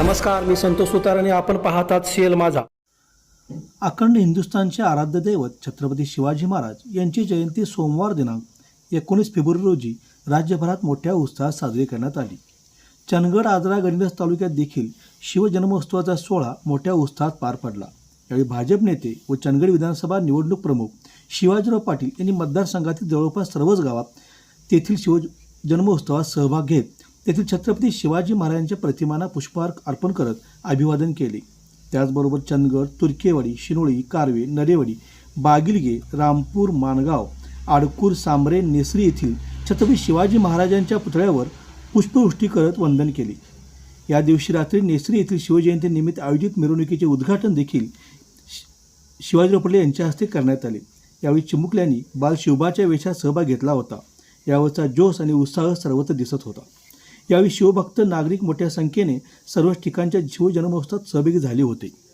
नमस्कार मी संतोष सुतार आणि आपण पाहतात सीएल माझा. अखंड हिंदुस्थानचे आराध्य दैवत छत्रपती शिवाजी महाराज यांची जयंती सोमवार दिनांक एकोणीस फेब्रुवारी रोजी राज्यभरात मोठ्या उत्साहात साजरी करण्यात आली. चंदगड आजरा गणित तालुक्यात देखील शिवजन्मोत्सवाचा सोहळा मोठ्या उत्साहात पार पडला. यावेळी भाजप नेते व चंदगड विधानसभा निवडणूक प्रमुख शिवाजीराव पाटील यांनी मतदारसंघातील जवळपास सर्वच गावात तेथील शिव जन्मोत्सवात सहभाग घेत तेथील छत्रपती शिवाजी महाराजांच्या प्रतिमांना पुष्पहार अर्पण करत अभिवादन केले. त्याचबरोबर चंदगड तुर्केवाडी शिनोळी कारवे नरेवाडी बागिलगे रामपूर माणगाव आडकूर सांबरे नेसरी येथील छत्रपती शिवाजी महाराजांच्या पुतळ्यावर पुष्पवृष्टी करत वंदन केले. या दिवशी रात्री नेसरी येथील शिवजयंतीनिमित्त आयोजित मिरवणुकीचे उद्घाटन देखील शि- शिवाजीराव फुले यांच्या हस्ते करण्यात आले. यावेळी चिमुकल्यांनी बाल शिवबाच्या वेशात सहभाग घेतला होता. यावरचा जोश आणि उत्साह सर्वत्र दिसत होता. यावेळी शिवभक्त नागरिक मोठ्या संख्येने सर्वच ठिकाणच्या शिवजन्मोत्सवात सहभागी झाले होते.